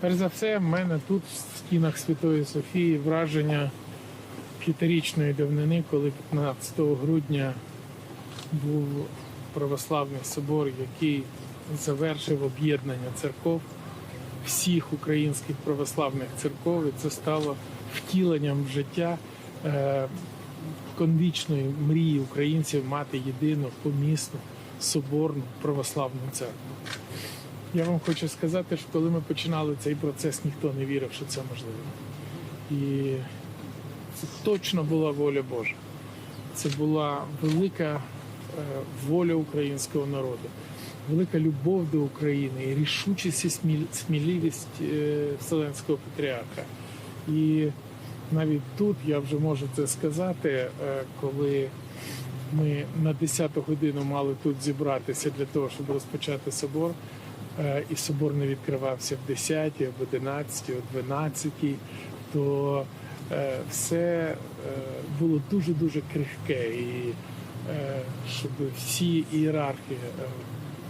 Перш за все, в мене тут в стінах Святої Софії враження п'ятирічної давнини, коли 15 грудня був православний собор, який завершив об'єднання церков всіх українських православних церков, і це стало втіленням в життя е, конвічної мрії українців мати єдину помісну соборну православну церкву. Я вам хочу сказати, що коли ми починали цей процес, ніхто не вірив, що це можливо. І це точно була воля Божа. Це була велика е, воля українського народу, велика любов до України і рішучість і сміливість е, Вселенського патріарха. І навіть тут я вже можу це сказати, е, коли ми на 10 годину мали тут зібратися для того, щоб розпочати собор. Е, І собор не відкривався в 10, об 11, о 12, то е, все е, було дуже-дуже крихке. І щоб всі ієрархи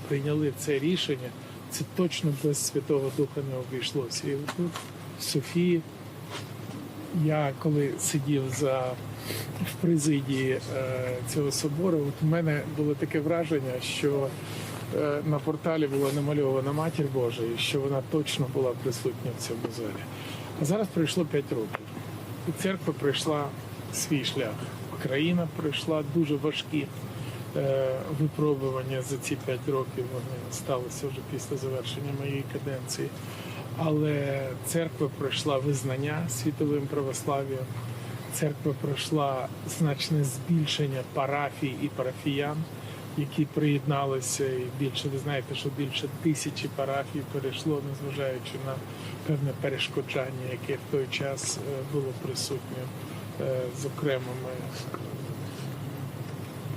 прийняли це рішення, це точно без Святого Духа не обійшлося. І тут в Софії я коли сидів за в президії цього собору, от у мене було таке враження, що на порталі була намальована матір Божа, і що вона точно була присутня в цьому залі. А зараз пройшло 5 років, і церква пройшла свій шлях. Країна пройшла дуже важкі е, випробування за ці 5 років. Вони сталися вже після завершення моєї каденції. Але церква пройшла визнання світовим православ'ям. Церква пройшла значне збільшення парафій і парафіян, які приєдналися. І більше ви знаєте, що більше тисячі парафій перейшло, незважаючи на певне перешкоджання, яке в той час е, було присутнє е, з окремими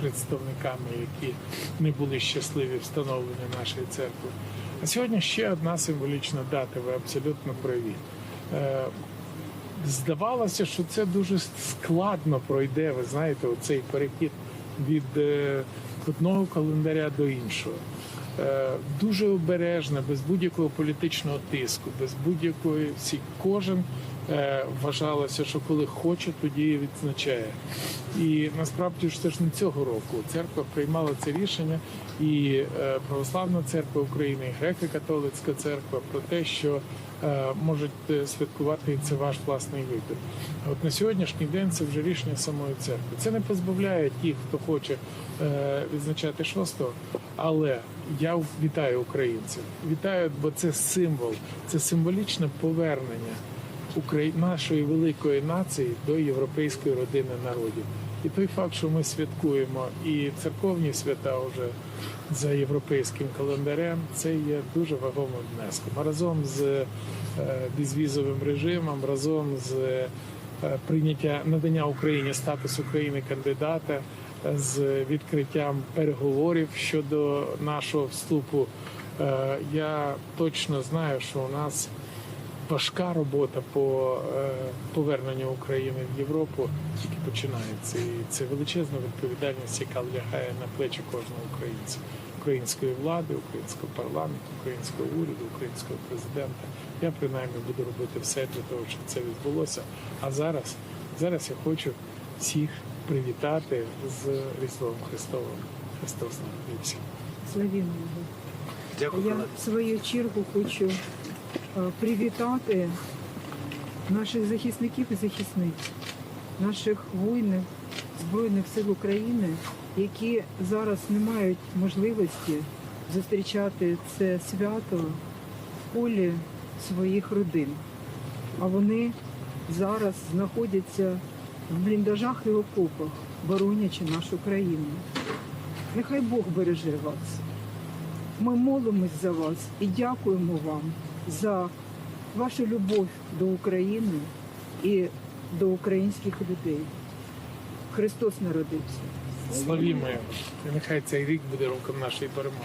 представниками, які не були щасливі встановлення нашої церкви. А сьогодні ще одна символічна дата. Ви абсолютно праві. Е, Здавалося, що це дуже складно пройде. Ви знаєте, оцей перехід від одного календаря до іншого. Е, Дуже обережно, без будь-якого політичного тиску, без будь-якої всі кожен е, вважалося, що коли хоче, тоді і відзначає. І насправді ж це ж не цього року. Церква приймала це рішення, і е, Православна церква України, і греко-католицька церква про те, що можуть е, святкувати і це ваш власний вибір. От на сьогоднішній день це вже рішення самої церкви. Це не позбавляє тих, хто хоче е, відзначати 6-го, але я вітаю українців. Вітаю, бо це символ, це символічне повернення нашої великої нації до європейської родини народів. І той факт, що ми святкуємо і церковні свята вже за європейським календарем, це є дуже вагомим внеском. Разом з е, безвізовим режимом, разом з е, прийняття надання Україні статусу країни кандидата, е, з відкриттям переговорів щодо нашого вступу. Я точно знаю, що у нас важка робота по е, поверненню України в Європу тільки починається. І це величезна відповідальність, яка лягає на плечі кожного українця, української влади, українського парламенту, українського уряду, українського президента. Я принаймні буду робити все для того, щоб це відбулося. А зараз, зараз я хочу всіх привітати з Різдвом Христовим. Христос народився. Славімо Його. Дякую. Я в свою чергу хочу привітати наших захисників і захисниць, наших воїнів Збройних сил України, які зараз не мають можливості зустрічати це свято в полі своїх родин. А вони зараз знаходяться в бліндажах і окопах, боронячи нашу країну. Нехай Бог береже вас. Ми молимось за вас і дякуємо вам за вашу любов до України і до українських людей. Христос народився. Славімо. І нехай цей рік буде роком нашої перемоги.